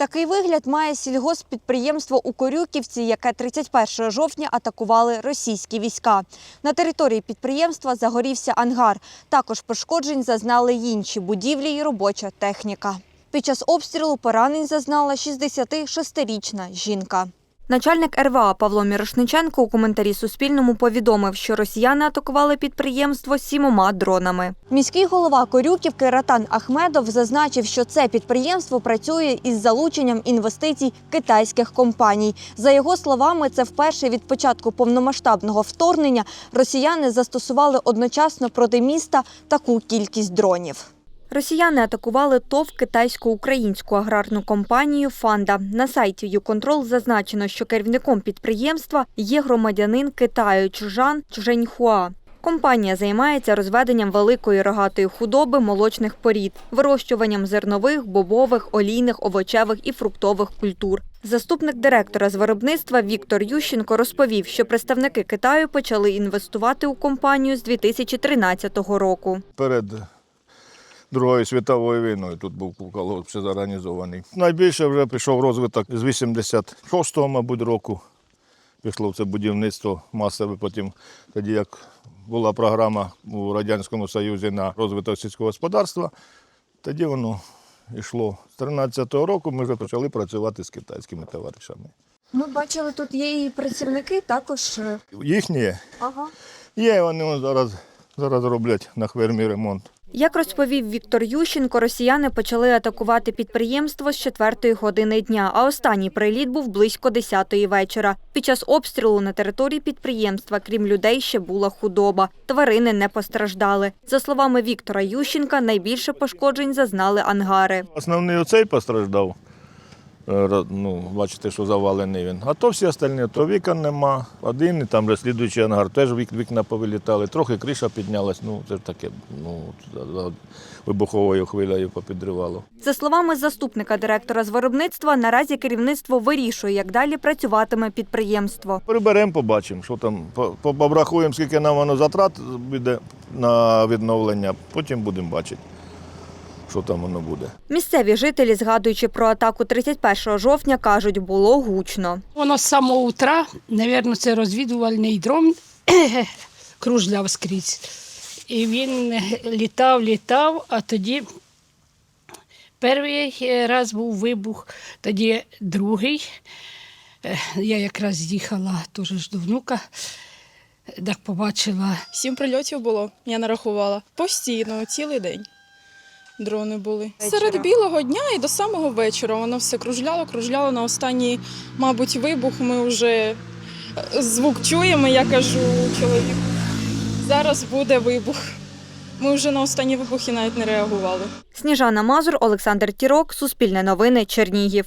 Такий вигляд має сільгосппідприємство у Корюківці, яке 31 жовтня атакували російські війська. На території підприємства загорівся ангар. Також пошкоджень зазнали й інші будівлі і робоча техніка. Під час обстрілу поранень зазнала 66-річна жінка. Начальник РВА Павло Мірошниченко у коментарі Суспільному повідомив, що росіяни атакували підприємство сімома дронами. Міський голова Корюківки Ратан Ахмедов зазначив, що це підприємство працює із залученням інвестицій китайських компаній. За його словами, це вперше від початку повномасштабного вторгнення росіяни застосували одночасно проти міста таку кількість дронів. Росіяни атакували ТОВ китайсько-українську аграрну компанію Фанда. На сайті «Юконтрол» зазначено, що керівником підприємства є громадянин Китаю Чжан Чженьхуа. Компанія займається розведенням великої рогатої худоби молочних порід, вирощуванням зернових, бобових, олійних, овочевих і фруктових культур. Заступник директора з виробництва Віктор Ющенко розповів, що представники Китаю почали інвестувати у компанію з 2013 року. перед Другою світовою війною тут був колгосп зорганізований. Найбільше вже пішов розвиток з 86-го, мабуть, року. Пішло це будівництво масове. Потім, тоді як була програма у Радянському Союзі на розвиток сільського господарства, тоді воно йшло. З 13-го року ми вже почали працювати з китайськими товаришами. Ми бачили, тут є і працівники також. Їхні Ага. є, вони зараз, зараз роблять на фермі ремонт. Як розповів Віктор Ющенко, росіяни почали атакувати підприємство з 4 години дня, а останній приліт був близько 10 вечора. Під час обстрілу на території підприємства, крім людей, ще була худоба. Тварини не постраждали. За словами Віктора Ющенка, найбільше пошкоджень зазнали ангари. Основний оцей постраждав. Е, Ну, бачите, що завалений він. А то всі остальні, то вікон нема. Один, і там вже слідуючий ангар, теж вік- вікна повилітали. Трохи криша піднялась, ну це ж таке, ну, вибуховою хвилею попідривало. За словами заступника директора з виробництва, наразі керівництво вирішує, як далі працюватиме підприємство. Приберемо, побачимо, що там, по- по- скільки нам воно затрат буде на відновлення, потім будемо бачити, що там воно буде. Місцеві жителі, згадуючи про атаку 31 жовтня, кажуть, було гучно. Воно з самого утра, мабуть, це розвідувальний дрон кружляв скрізь. І він літав, літав, а тоді перший раз був вибух, тоді другий. Я якраз їхала теж ж до внука, так побачила. Сім прильотів було, я нарахувала. Постійно, цілий день. Дрони були. Серед білого дня і до самого вечора воно все кружляло, кружляло. На останній, мабуть, вибух ми вже е, звук чуємо, я кажу чоловіку. Зараз буде вибух. Ми вже на останні вибухи навіть не реагували. Сніжана Мазур, Олександр Тірок, Суспільне новини, Чернігів.